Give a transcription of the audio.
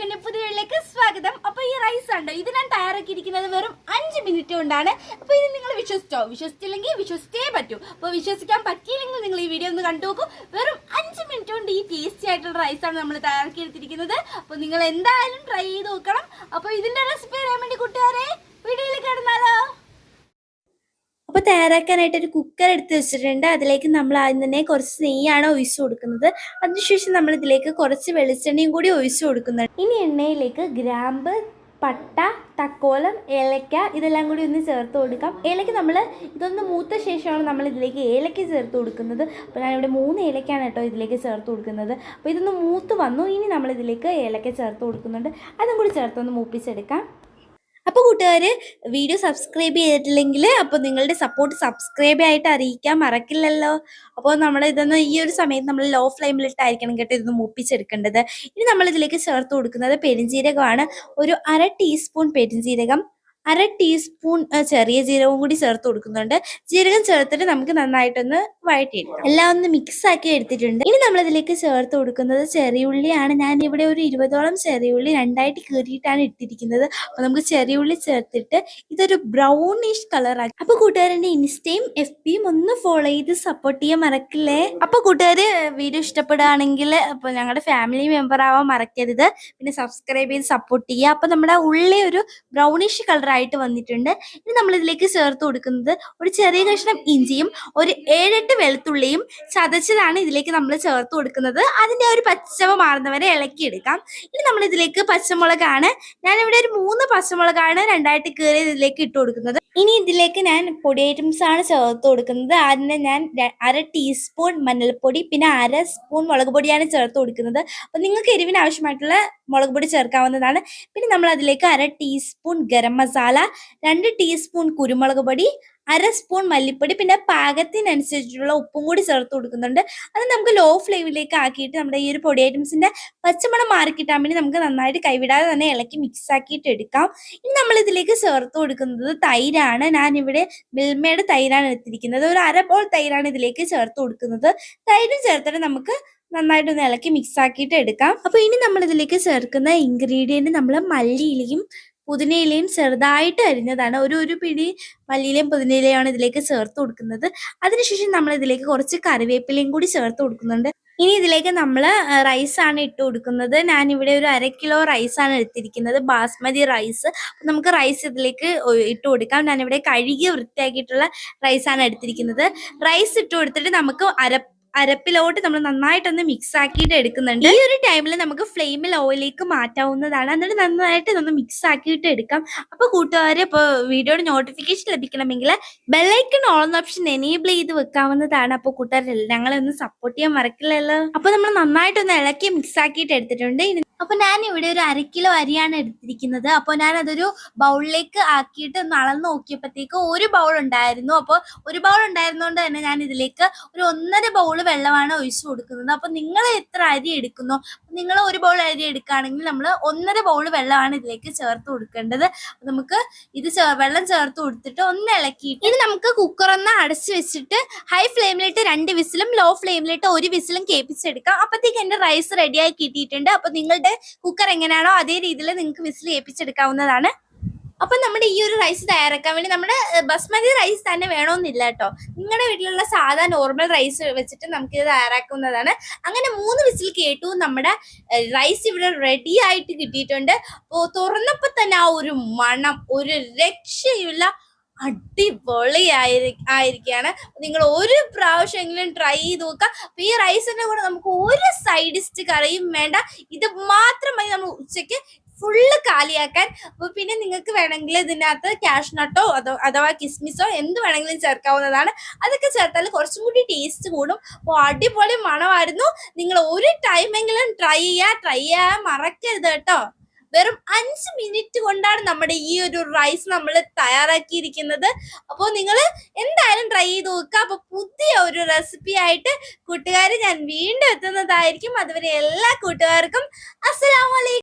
വ്ളോഗിന്റെ പുതിയ വീട്ടിലേക്ക് സ്വാഗതം. അപ്പൊ ഈ റൈസ് ഉണ്ട് ഇത് ഞാൻ തയ്യാറാക്കിയിരിക്കുന്നത് വെറും അഞ്ച് മിനിറ്റ് കൊണ്ടാണ്. അപ്പൊ ഇത് നിങ്ങൾ വിശ്വസിച്ചോ? വിശ്വസിച്ചില്ലെങ്കിൽ വിശ്വസിച്ചേ പറ്റൂ. അപ്പൊ വിശ്വസിക്കാൻ പറ്റിയില്ലെങ്കിൽ നിങ്ങൾ ഈ വീഡിയോ ഒന്ന് കണ്ടു നോക്കൂ. വെറും അഞ്ച് മിനിറ്റ് കൊണ്ട് ഈ ടേസ്റ്റി ആയിട്ടുള്ള റൈസാണ് നമ്മൾ തയ്യാറാക്കിയെടുത്തിരിക്കുന്നത്. അപ്പൊ നിങ്ങൾ എന്തായാലും ട്രൈ ചെയ്ത് നോക്കണം. അപ്പൊ ഇതിന്റെ റെസിപ്പി അറിയാൻ വേണ്ടി കൂട്ടുകാരെ തയ്യാറാക്കാനായിട്ട് ഒരു കുക്കർ എടുത്ത് വെച്ചിട്ടുണ്ട്. അതിലേക്ക് നമ്മൾ ആദ്യം തന്നെ കുറച്ച് നെയ്യാണ് ഒഴിച്ചു കൊടുക്കുന്നത്. അതിനുശേഷം നമ്മൾ ഇതിലേക്ക് കുറച്ച് വെളിച്ചെണ്ണയും കൂടി ഒഴിച്ചു കൊടുക്കുന്നുണ്ട്. ഇനി എണ്ണയിലേക്ക് ഗ്രാമ്പ് പട്ട തക്കോലം ഏലക്ക ഇതെല്ലാം കൂടി ഒന്ന് ചേർത്ത് കൊടുക്കാം. ഏലക്ക നമ്മൾ ഇതൊന്ന് മൂത്ത ശേഷമാണ് നമ്മൾ ഇതിലേക്ക് ഏലക്ക ചേർത്ത് കൊടുക്കുന്നത്. അപ്പോൾ ഞാനിവിടെ മൂന്ന് ഏലക്കയാണ് കേട്ടോ ഇതിലേക്ക് ചേർത്ത് കൊടുക്കുന്നത്. അപ്പോൾ ഇതൊന്ന് മൂത്ത് വന്നു. ഇനി നമ്മൾ ഇതിലേക്ക് ഏലക്ക ചേർത്ത് കൊടുക്കുന്നുണ്ട്. അതും കൂടി ചേർത്തൊന്ന് മൂപ്പിച്ചെടുക്കാം. അപ്പോൾ കൂട്ടുകാർ വീഡിയോ സബ്സ്ക്രൈബ് ചെയ്തിട്ടില്ലെങ്കിൽ അപ്പോൾ നിങ്ങളുടെ സപ്പോർട്ട് സബ്സ്ക്രൈബ് ആയിട്ട് അറിയിക്കാൻ മറക്കില്ലല്ലോ. അപ്പോൾ നമ്മൾ ഇതൊന്ന് ഈ ഒരു സമയത്ത് നമ്മൾ ലോ ഫ്ലെയിമിലിട്ടായിരിക്കണം കേട്ടോ ഇതൊന്ന് മൂപ്പിച്ചെടുക്കേണ്ടത്. ഇനി നമ്മളിതിലേക്ക് ചേർത്ത് കൊടുക്കുന്നത് പെരിഞ്ജീരകമാണ് ഒരു അര ടീസ്പൂൺ പെരിഞ്ജീരകം അര ടീസ്പൂൺ ചെറിയ ജീരകവും കൂടി ചേർത്ത് കൊടുക്കുന്നുണ്ട്. ജീരകം ചേർത്തിട്ട് നമുക്ക് നന്നായിട്ടൊന്ന് വഴറ്റിയെടുക്കാം. എല്ലാം ഒന്ന് മിക്സ് ആക്കി എടുത്തിട്ടുണ്ട്. ഇനി നമ്മളിതിലേക്ക് ചേർത്ത് കൊടുക്കുന്നത് ചെറിയുള്ളിയാണ്. ഞാൻ ഇവിടെ ഒരു ഇരുപതോളം ചെറിയുള്ളി രണ്ടായിട്ട് കീറിയിട്ടാണ് ഇട്ടിരിക്കുന്നത്. അപ്പൊ നമുക്ക് ചെറിയുള്ളി ചേർത്തിട്ട് ഇതൊരു ബ്രൗണിഷ് കളർ ആക്കി. അപ്പൊ കൂട്ടുകാരന്റെ ഇൻസ്റ്റയും എഫ് പിയും ഒന്ന് ഫോളോ ചെയ്ത് സപ്പോർട്ട് ചെയ്യാൻ മറക്കില്ലേ? അപ്പൊ കൂട്ടുകാര് വീഡിയോ ഇഷ്ടപ്പെടുകയാണെങ്കിൽ അപ്പൊ ഞങ്ങളുടെ ഫാമിലി മെമ്പർ ആവാൻ മറക്കരുത്. പിന്നെ സബ്സ്ക്രൈബ് ചെയ്ത് സപ്പോർട്ട് ചെയ്യുക. അപ്പൊ നമ്മുടെ ഉള്ളി ഒരു ബ്രൗണിഷ് കളർ ആയിട്ട് വന്നിട്ടുണ്ട്. ഇനി നമ്മൾ ഇതിലേക്ക് ചേർത്ത് കൊടുക്കുന്നത് ഒരു ചെറിയ കഷ്ണം ഇഞ്ചിയും ഒരു ഏഴെട്ട് വെളുത്തുള്ളിയും ചതച്ചതാണ് ഇതിലേക്ക് നമ്മൾ ചേർത്ത് കൊടുക്കുന്നത്. അതിന്റെ ഒരു പച്ചവ മാറുന്നവരെ ഇളക്കിയെടുക്കാം ഇനി നമ്മൾ ഇതിലേക്ക് പച്ചമുളകാണ്. ഞാനിവിടെ ഒരു മൂന്ന് പച്ചമുളകാണ് രണ്ടായിട്ട് കീറി ഇതിലേക്ക് ഇട്ട് കൊടുക്കുന്നത്. ഇനി ഇതിലേക്ക് ഞാൻ പൊടി ഐറ്റംസ് ആണ് ചേർത്ത് കൊടുക്കുന്നത്. ആദ്യം ഞാൻ അര ടീസ്പൂൺ മഞ്ഞൾപ്പൊടി പിന്നെ അര സ്പൂൺ മുളക് പൊടിയാണ് ചേർത്ത് കൊടുക്കുന്നത്. അപ്പൊ നിങ്ങൾക്ക് എരിവിന് ആവശ്യമായിട്ടുള്ള മുളക് പൊടി ചേർക്കാവുന്നതാണ്. പിന്നെ നമ്മൾ അതിലേക്ക് അര ടീസ്പൂൺ ഗരം മസാല രണ്ട് ടീസ്പൂൺ കുരുമുളക് പൊടി അര സ്പൂൺ മല്ലിപ്പൊടി പിന്നെ പാകത്തിനനുസരിച്ചുള്ള ഉപ്പും കൂടി ചേർത്ത് കൊടുക്കുന്നുണ്ട്. അത് നമുക്ക് ലോ ഫ്ലെയിമിലേക്ക് ആക്കിയിട്ട് നമ്മുടെ ഈ ഒരു പൊടി ഐറ്റംസിന്റെ പച്ചമണം മാറി കിട്ടാൻ വേണ്ടി നമുക്ക് നന്നായിട്ട് കൈവിടാതെ തന്നെ ഇളക്കി മിക്സ് ആക്കിയിട്ട് എടുക്കാം. ഇനി നമ്മൾ ഇതിലേക്ക് ചേർത്ത് കൊടുക്കുന്നത് തൈരാണ്. ഞാൻ ഇവിടെ മിൽമയുടെ തൈരാണ് എടുത്തിരിക്കുന്നത്. ഒരു അര ബോൾ തൈരാണ് ഇതിലേക്ക് ചേർത്ത് കൊടുക്കുന്നത്. തൈരും ചേർത്തിട്ട് നമുക്ക് നന്നായിട്ടൊന്ന് ഇളക്കി മിക്സ് ആക്കിയിട്ട് എടുക്കാം. അപ്പോൾ ഇനി നമ്മൾ ഇതിലേക്ക് ചേർക്കുന്ന ഇൻഗ്രീഡിയന്റ് നമ്മൾ മല്ലിയിലയും പുതിനയിലയും ചെറുതായിട്ട് അരിഞ്ഞതാണ്. ഒരു ഒരു പിടി മല്ലിയിലയും പുതിനയിലയുമാണ് ഇതിലേക്ക് ചേർത്ത് കൊടുക്കുന്നത്. അതിനുശേഷം നമ്മൾ ഇതിലേക്ക് കുറച്ച് കറിവേപ്പിലയും കൂടി ചേർത്ത് കൊടുക്കുന്നുണ്ട്. ഇനി ഇതിലേക്ക് നമ്മൾ റൈസാണ് ഇട്ട് കൊടുക്കുന്നത്. ഞാൻ ഇവിടെ ഒരു അര കിലോ റൈസാണ് എടുത്തിരിക്കുന്നത്. ബാസ്മതി റൈസ് നമുക്ക് റൈസ് ഇതിലേക്ക് ഇട്ട് കൊടുക്കാം. ഞാനിവിടെ കഴുകി വൃത്തിയാക്കിയിട്ടുള്ള റൈസാണ് എടുത്തിരിക്കുന്നത്. റൈസ് ഇട്ട് കൊടുത്തിട്ട് നമുക്ക് അര അരപ്പിലോട്ട് നമ്മൾ നന്നായിട്ടൊന്ന് മിക്സ് ആക്കിയിട്ട് എടുക്കുന്നുണ്ട്. ഈ ഒരു ടൈമിൽ നമുക്ക് ഫ്ലെയിമിൽ ഓയിലേക്ക് മാറ്റാവുന്നതാണ്. എന്നിട്ട് നന്നായിട്ട് ഒന്ന് മിക്സ് ആക്കിയിട്ട് എടുക്കാം. അപ്പൊ കൂട്ടുകാരെ ഇപ്പോൾ വീഡിയോയുടെ നോട്ടിഫിക്കേഷൻ ലഭിക്കണമെങ്കിൽ ബെല്ലൈക്കൺ ഓൺ ഓപ്ഷൻ എനേബിൾ ചെയ്ത് വെക്കാവുന്നതാണ്. അപ്പോൾ കൂട്ടുകാരെല്ലാം ഞങ്ങളെ ഒന്ന് സപ്പോർട്ട് ചെയ്യാൻ മറക്കില്ലല്ലോ. അപ്പൊ നമ്മൾ നന്നായിട്ടൊന്ന് ഇളക്കി മിക്സ് ആക്കിയിട്ട് എടുത്തിട്ടുണ്ട്. അപ്പൊ ഞാൻ ഇവിടെ ഒരു അര കിലോ അരിയാണ് എടുത്തിരിക്കുന്നത്. അപ്പോൾ ഞാൻ അതൊരു ബൗളിലേക്ക് ആക്കിയിട്ട് ഒന്ന് അളന്ന് നോക്കിയപ്പോഴത്തേക്ക് ഒരു ബൗൾ ഉണ്ടായിരുന്നു. അപ്പോൾ ഒരു ബൗൾ ഉണ്ടായിരുന്നോണ്ട് തന്നെ ഞാൻ ഇതിലേക്ക് ഒരു ഒന്നര ബൗൾ വെള്ളമാണ് ഒഴിച്ചു കൊടുക്കുന്നത്. അപ്പൊ നിങ്ങൾ എത്ര അരി എടുക്കുന്നു? നിങ്ങൾ ഒരു ബൗൾ അരി എടുക്കുകയാണെങ്കിൽ നമ്മൾ ഒന്നര ബൗൾ വെള്ളമാണ് ഇതിലേക്ക് ചേർത്ത് കൊടുക്കേണ്ടത്. നമുക്ക് ഇത് വെള്ളം ചേർത്ത് കൊടുത്തിട്ട് ഒന്ന് ഇളക്കിയിട്ട് ഇനി നമുക്ക് കുക്കർ ഒന്ന് അടച്ചു വെച്ചിട്ട് ഹൈ ഫ്ലെയിമിലിട്ട് രണ്ട് വിസിലും ലോ ഫ്ലെയിമിലിട്ട് ഒരു വിസിലും കേൾപ്പിച്ചെടുക്കാം അപ്പത്തേക്ക് എന്റെ റൈസ് റെഡിയായി കിട്ടിയിട്ടുണ്ട്. അപ്പൊ നിങ്ങളുടെ കുക്കർ എങ്ങനെയാണോ അതേ രീതിയിൽ നിങ്ങൾക്ക് വിസിൽ ഏൽപ്പിച്ചെടുക്കാവുന്നതാണ്. അപ്പൊ നമ്മുടെ ഈ ഒരു റൈസ് തയ്യാറാക്കാൻ വേണ്ടി നമ്മുടെ ബസ്മതി റൈസ് തന്നെ വേണമെന്നില്ല കേട്ടോ. നിങ്ങളുടെ വീട്ടിലുള്ള സാധാ നോർമൽ റൈസ് വെച്ചിട്ട് നമുക്ക് ഇത് തയ്യാറാക്കുന്നതാണ്. അങ്ങനെ മൂന്ന് വിസിൽ കേട്ടു. നമ്മുടെ റൈസ് ഇവിടെ റെഡി ആയിട്ട് കിട്ടിയിട്ടുണ്ട്. അപ്പോൾ തുറന്നപ്പോൾ തന്നെ ആ ഒരു മണം ഒരു രക്ഷയുള്ള അടിപൊളി ആയിരി ആയിരിക്കാണ് നിങ്ങൾ ഒരു പ്രാവശ്യമെങ്കിലും ട്രൈ ചെയ്ത് നോക്കുക. ഈ റൈസിന്റെ കൂടെ നമുക്ക് ഒരു സൈഡിസ്റ്റ് കറിയും വേണ്ട. ഇത് മാത്രം മതി നമ്മൾ ഉച്ചയ്ക്ക് ഫുള്ള് കാലിയാക്കാൻ. പിന്നെ നിങ്ങൾക്ക് വേണമെങ്കിൽ ഇതിനകത്ത് കാഷ്നട്ടോ അതോ അഥവാ കിസ്മിസോ എന്ത് വേണമെങ്കിലും ചേർക്കാവുന്നതാണ്. അതൊക്കെ ചേർത്താൽ കുറച്ചും കൂടി ടേസ്റ്റ് കൂടും. അപ്പോൾ അടിപൊളി മണമായിരുന്നു. നിങ്ങൾ ഒരു ടൈമെങ്കിലും ട്രൈ ചെയ്യുക ട്രൈ ചെയ്യാൻ മറക്കരുത് കേട്ടോ. വെറും അഞ്ച് മിനിറ്റ് കൊണ്ടാണ് നമ്മുടെ ഈ ഒരു റൈസ് നമ്മൾ തയ്യാറാക്കിയിരിക്കുന്നത്. അപ്പോൾ നിങ്ങൾ എന്തായാലും ട്രൈ ചെയ്ത് നോക്കുക. അപ്പോൾ പുതിയ ഒരു റെസിപ്പി ആയിട്ട് കൂട്ടുകാർ ഞാൻ വീണ്ടും എത്തുന്നതായിരിക്കും. അതുവരെ എല്ലാ കൂട്ടുകാർക്കും അസ്സലാമലൈക്കും